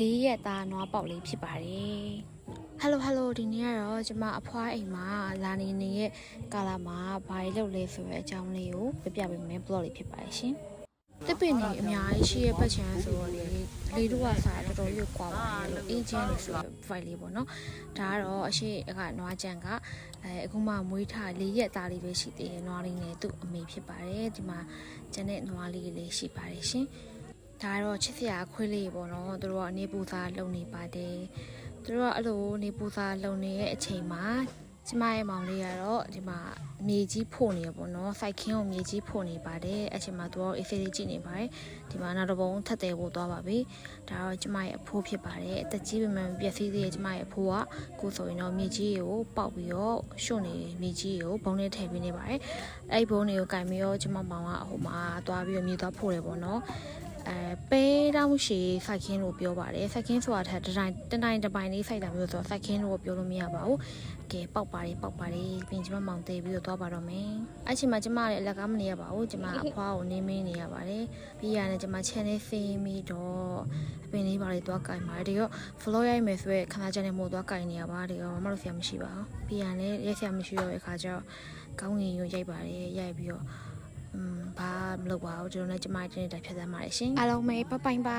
လေးရက်သားနွားပေါက်လေးဖြစ်ပါတယ်ဟယ်လိုဟယ်လိုဒီနေ့ကတော့ကျမအဖွားအိမ်မှာလာနေနေရဲ့ကာလာမှာဘာတွေလုပ်လဲဆိုတဲ့အကြောင်းလေးကိုပြပြပေးမယ် blog လေးဖြစ်ပါတယ်ရှင်တစ်ပင်နေအများကြီးရှိရဲ့ပတ်ချမ်းဆိုတော့လေလေတို့ကစားတော်တော်ရွကွာပါတယ်လို့အင်ဂျင်လို့ဆိုတော့ file လေးပေါ့နော်ဒါကတော့အရှိကနွားကြံကအဲအခုမှမွေးထားလေးရက်သားလေးပဲရှိသေးတယ်နွားလေးနဲ့သူ့အမေဖြစ်ပါတယ်ဒီမှာကျန်တဲ့နွားလေးလေးရှိပါတယ်ရှင် ဒါကတော့ချစ်စရာခွေးလေးပေါ့နော်သူတို့ကနေပူစာလုံနေပါတယ်သူတို့ကအဲ့လိုနေပူစာလုံနေတဲ့အချိန်မှာကျမရဲ့မောင်လေးကတော့ဒီမှာမြေကြီးဖို့နေရပေါ့နော်စိုက်ခင်းကိုမြေကြီးဖို့နေပါတယ်အချိန်မှာသူကတော့အေးဖေးလေးကြည့်နေပါတယ်ဒီမှာနောက်တစ်ပုံထပ်တယ်ဖို့သွားပါပြီဒါတော့ကျမရဲ့အဖိုးဖြစ်ပါတယ်အသက်ကြီးပေမဲ့မပြည့်စည်သေးတဲ့ကျမရဲ့အဖိုးကကိုဆိုရင်တော့မြေကြီးကိုပေါက်ပြီးတော့ရှုပ်နေမြေကြီးကိုဘုံနဲ့ထည့်ပေးနေပါတယ်အဲ့ဒီဘုံတွေကိုကင်ပြီးတော့ကျမမောင်ကဟိုမှာသွားပြီးတော့မြေသွားဖို့တယ်ပေါ့နော် အဲပဲတောင်းရှည်စိုက်ခင်းလို့ပြောပါတယ်စိုက်ခင်းဆိုတာထက်တစ်တိုင်းတစ်တိုင်းတစ်ပိုင်းလေးစိုက်တာမျိုးဆိုတော့စိုက်ခင်းလို့ပြောလို့မရပါဘူးကဲပေါက်ပါတယ်ပေါက်ပါတယ်ပြင်ကျမမောင်သေးပြီးတော့သွားပါတော့မယ်အဲ့ချိန်မှာကျမလည်းအလက်ကားမနေရပါဘူးကျမအဖွားကိုနေမင်းနေရပါတယ်ပြီးရတယ်ကျမ channel ဖေးပြီးတော့အပင်လေးပါလေးသွားကင်ပါတယ်ဒီတော့ flow ရိုက်မယ်ဆိုရဲခဏချန်နေမို့သွားကင်နေရပါဒီတော့မမတို့ဆရာမရှိပါဘူးပြီးရတယ်ရက်ဆရာမရှိတော့တဲ့အခါကျတော့ကောင်းငင်ကိုရိုက်ပါတယ်ရိုက်ပြီးတော့อืม ဘာမလုပ်ပါဘူးကျွန်တော်လည်းကျမတင်တဲ့ဖြတ်သန်းပါတယ်ရှင်အားလုံးပဲပပိုင်ပါ